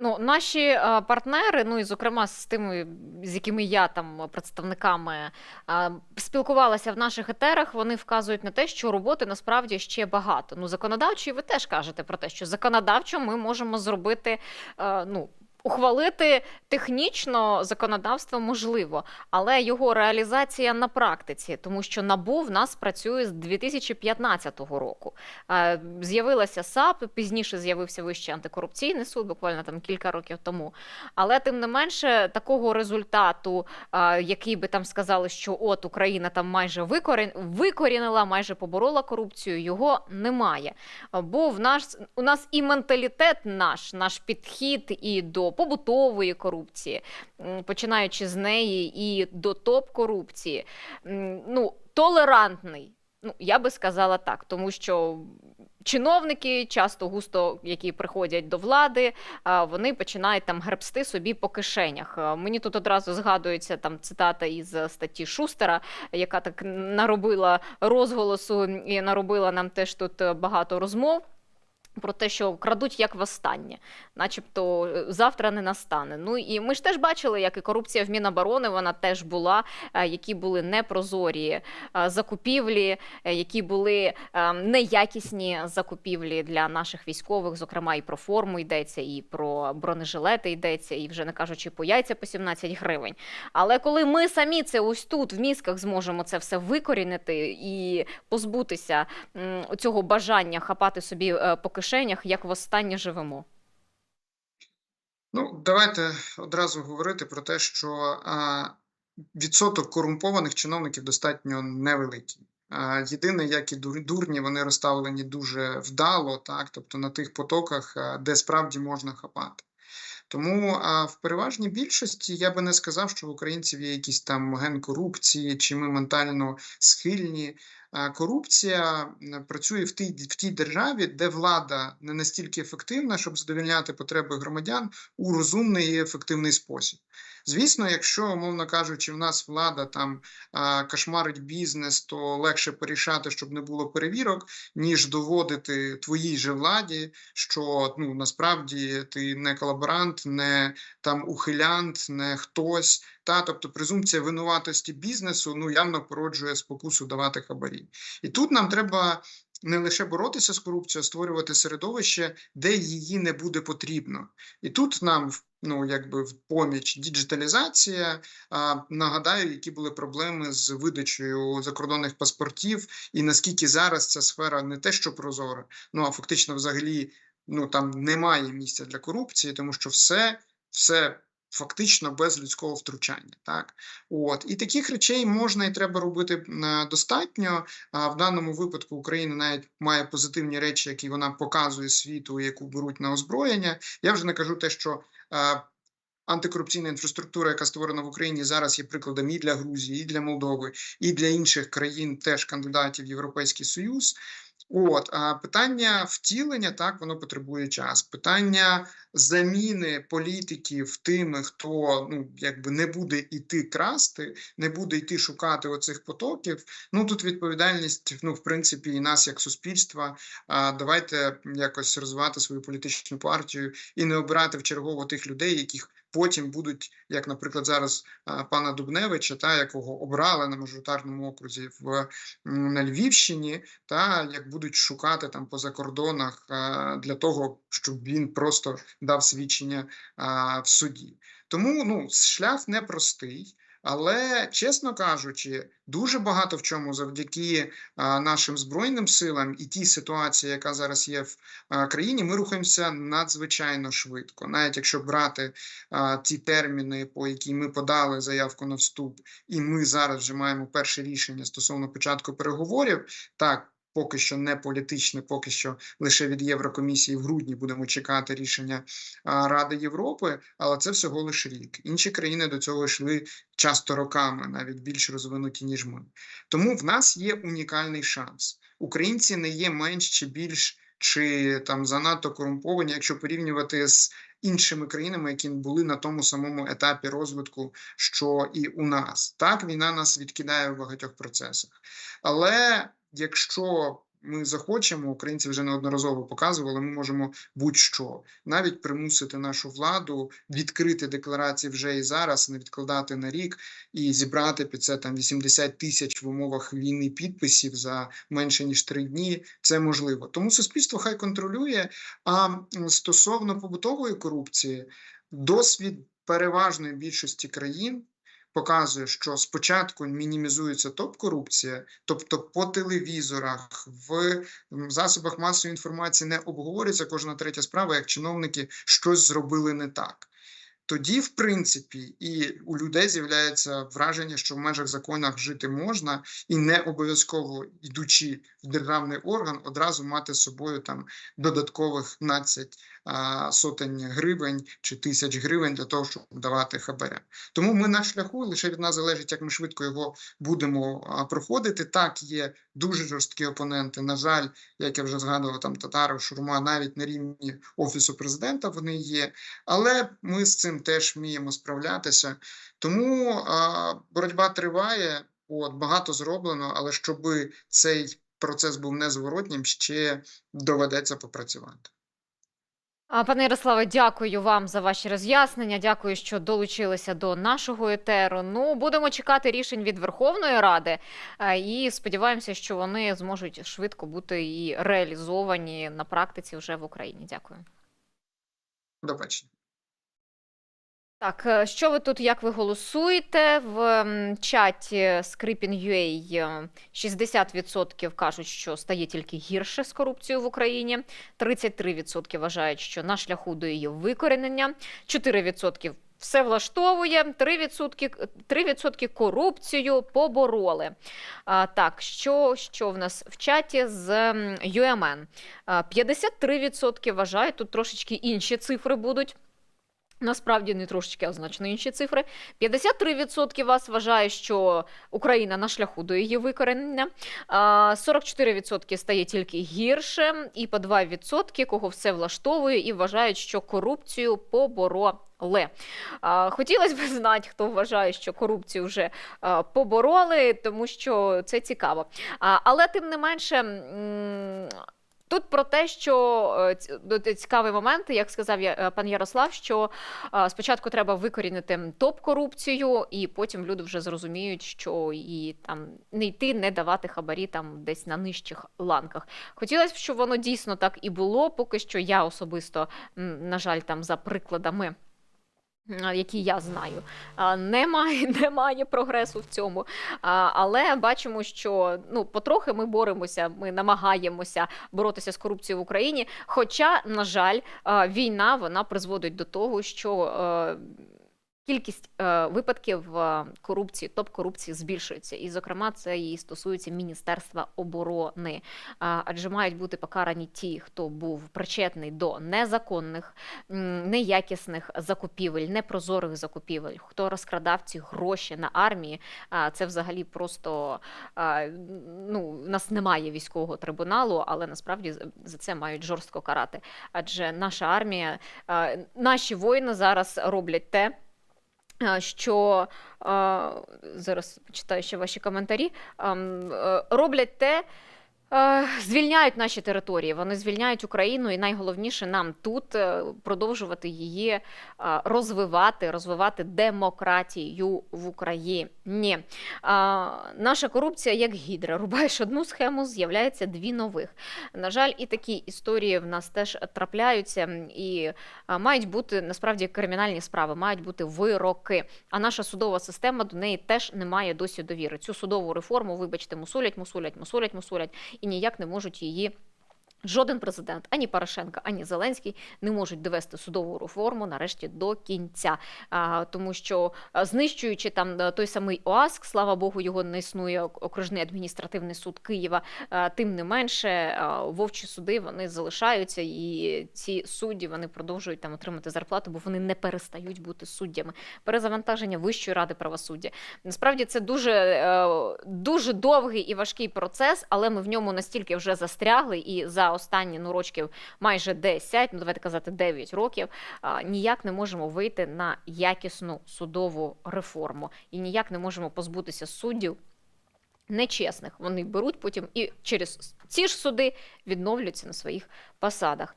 Ну, наші а, партнери, ну і зокрема з тими, з якими я там е, представниками а, спілкувалася в наших етерах, вони вказують на те, що роботи насправді ще багато. Ну, законодавчої ви теж кажете про те, що законодавчо ми можемо зробити, а, ну. Ухвалити технічно законодавство можливо, але його реалізація на практиці, тому що НАБУ в нас працює з 2015 року. Е, З'явилася САП, пізніше з'явився Вищий антикорупційний суд, буквально там кілька років тому. Але тим не менше, такого результату, е, який би там сказали, що от Україна там майже викорін... викорінила, майже поборола корупцію, його немає. Бо в нас у нас і менталітет наш, наш підхід і до побутової корупції, починаючи з неї, і до топ-корупції, ну, толерантний. Ну, я би сказала так, тому що чиновники, часто густо, які приходять до влади, вони починають там гребсти собі по кишенях. Мені тут одразу згадується там цитата із статті Шустера, яка так наробила розголосу і наробила нам теж тут е, багато розмов. Про те, що крадуть як востаннє, начебто е, завтра не настане. Ну і ми ж теж бачили, як і корупція в Міноборони вона теж була, е, які були непрозорі е, закупівлі, які були неякісні закупівлі для наших військових. Зокрема, і про форму йдеться, і про бронежилети йдеться, і вже не кажучи по яйця по 17 гривень. Але коли ми самі це ось тут в мізках зможемо це все викорінити і позбутися цього бажання хапати собі по кишенях, як востаннє живемо. Ну, давайте одразу говорити про те, що відсоток корумпованих чиновників достатньо невеликий. Єдине, як і дурні, вони розставлені дуже вдало, так, тобто на тих потоках, де справді можна хапати. Тому а, в переважній більшості я би не сказав, що в українців є якийсь там ген корупції, чи ми ментально схильні. Корупція працює в тій, в тій державі, де влада не настільки ефективна, щоб задовольняти потреби громадян у розумний і ефективний спосіб. Звісно, якщо, умовно кажучи, в нас влада там кошмарить бізнес, то легше порішати, щоб не було перевірок, ніж доводити твоїй же владі, що ну насправді ти не колаборант, не там ухилянт, не хтось. Та тобто презумпція винуватості бізнесу ну явно породжує спокусу давати хабарі. І тут нам треба не лише боротися з корупцією, а створювати середовище, де її не буде потрібно. І тут нам ну якби в поміч діджиталізація. А, нагадаю, які були проблеми з видачею закордонних паспортів, і наскільки зараз ця сфера не те, що прозора, ну а фактично, взагалі, ну там немає місця для корупції, тому що все, все. Фактично без людського втручання, так от і таких речей можна і треба робити е, достатньо. А в даному випадку Україна навіть має позитивні речі, які вона показує світу, яку беруть на озброєння. Я вже не кажу те, що е, антикорупційна інфраструктура, яка створена в Україні, зараз є прикладом і для Грузії, і для Молдови, і для інших країн, теж кандидатів в Європейський Союз. От а питання втілення так воно потребує час. Питання заміни політиків тими, хто ну якби не буде йти красти, не буде йти шукати оцих потоків. Ну тут відповідальність, ну в принципі, і нас як суспільства. А давайте якось розвивати свою політичну партію і не обирати в чергово тих людей, яких потім будуть, як, наприклад, зараз пана Дубневича, та якого обрали на мажоритарному окрузі в на Львівщині, та як будуть шукати там по закордонах для того, щоб він просто дав свідчення в суді. Тому ну шлях непростий. Але, чесно кажучи, дуже багато в чому завдяки нашим збройним силам і тій ситуації, яка зараз є в країні, ми рухаємося надзвичайно швидко. Навіть якщо брати ті терміни, по які ми подали заявку на вступ, і ми зараз вже маємо перше рішення стосовно початку переговорів, так. Поки що не політичне, поки що лише від Єврокомісії в грудні будемо чекати рішення Ради Європи, але це всього лише рік. Інші країни до цього йшли часто роками, навіть більш розвинуті ніж ми. Тому в нас є унікальний шанс. Українці не є менш чи більш чи там занадто корумповані, якщо порівнювати з іншими країнами, які були на тому самому етапі розвитку, що і у нас. Так, війна нас відкидає в багатьох процесах. Але якщо ми захочемо, українці вже неодноразово показували, ми можемо будь-що навіть примусити нашу владу відкрити декларації вже і зараз, не відкладати на рік і зібрати під це там 80 тисяч в умовах війни підписів за менше ніж три дні. Це можливо. Тому суспільство хай контролює. А стосовно побутової корупції, досвід переважної більшості країн показує, що спочатку мінімізується топ-корупція, тобто по телевізорах, в засобах масової інформації не обговорюється кожна третя справа, як чиновники щось зробили не так. Тоді, в принципі, і у людей з'являється враження, що в межах законах жити можна, і не обов'язково йдучи в державний орган, одразу мати з собою там додаткових 15 а, сотень гривень чи тисяч гривень для того, щоб давати хабаря. Тому ми на шляху лише від нас залежить, як ми швидко його будемо проходити. Так, є дуже жорсткі опоненти. На жаль, як я вже згадував, там Татаров, Шурма, навіть на рівні офісу президента вони є. Але ми з цим теж вміємо справлятися. Тому а, боротьба триває. От багато зроблено, але щоб цей процес був незворотнім, ще доведеться попрацювати. Пане Ярославе, дякую вам за ваші роз'яснення. Дякую, що долучилися до нашого етеру. Ну, будемо чекати рішень від Верховної Ради е, і сподіваємося, що вони зможуть швидко бути і реалізовані на практиці вже в Україні. Дякую. До бачення. Так, е, що ви тут, як ви голосуєте? В чаті е, 60% кажуть, що стає тільки гірше з корупцією в Україні. 33% вважають, що на шляху до її викоренення. 4% все влаштовує, 3%, 3% корупцію побороли. А, так, що, що в нас в чаті з? А, 53% вважають, тут трошечки інші цифри будуть. Насправді не трошечки, а значно інші цифри. 53% вас вважає, що Україна на шляху до її викоренення. А, 44% стає тільки гірше, і по 2% кого все влаштовує і вважають, що корупцію побороли. Хотілося б знати, хто вважає, що корупцію вже побороли, тому що це цікаво. Але тим не менше. Тут про те, що е, до- цікавий момент, як сказав я- е, пан Ярослав, що е, спочатку треба викорінити топ-корупцію, і потім люди вже зрозуміють, що і там не йти, не давати хабарі там десь на нижчих ланках. Хотілося б, щоб воно дійсно так і було. Поки що я особисто, на жаль, там за прикладами. Які я знаю, немає, немає прогресу в цьому. Але бачимо, що ну потрохи ми боремося, ми намагаємося боротися з корупцією в Україні. Хоча, на жаль, війна вона призводить до того, що е, кількість е, випадків е, корупції, топ-корупції збільшується. І, зокрема, це і стосується Міністерства оборони. А, Адже мають бути покарані ті, хто був причетний до незаконних, неякісних закупівель, непрозорих закупівель, хто розкрадав ці гроші на армії. Це взагалі просто ну, у нас немає військового трибуналу, але насправді за це мають жорстко карати. Адже наша армія, наші воїни зараз роблять те. Що зараз почитаю ще ваші коментарі. е, роблять те, звільняють наші території. Вони звільняють Україну, і найголовніше нам тут е, продовжувати її е, розвивати, розвивати демократію в Україні. Наша корупція як гідра. Рубаєш одну схему, з'являється дві нових. На жаль, і такі історії в нас теж трапляються, і мають бути насправді кримінальні справи, мають бути вироки. А наша судова система до неї теж не має досі довіри. Цю судову реформу, вибачте, мусулять, мусулять, мусулять, мусулять і ніяк не можуть її. Жоден президент, ані Порошенко, ані Зеленський не можуть довести судову реформу нарешті до кінця, а, тому що знищуючи там е, той самий ОАСК, слава Богу, його не існує окружний адміністративний суд Києва. а, Тим не менше, вовчі суди вони залишаються, і ці судді вони продовжують там отримати зарплату, бо вони не перестають бути суддями. Перезавантаження Вищої ради правосуддя. Насправді це дуже, е, дуже довгий і важкий процес, але ми в ньому настільки вже застрягли, і за останні ну, рочків майже 10, ну давайте казати 9 років, ніяк не можемо вийти на якісну судову реформу і ніяк не можемо позбутися суддів. нечесних. Вони беруть потім і через ці ж суди відновлюються на своїх посадах.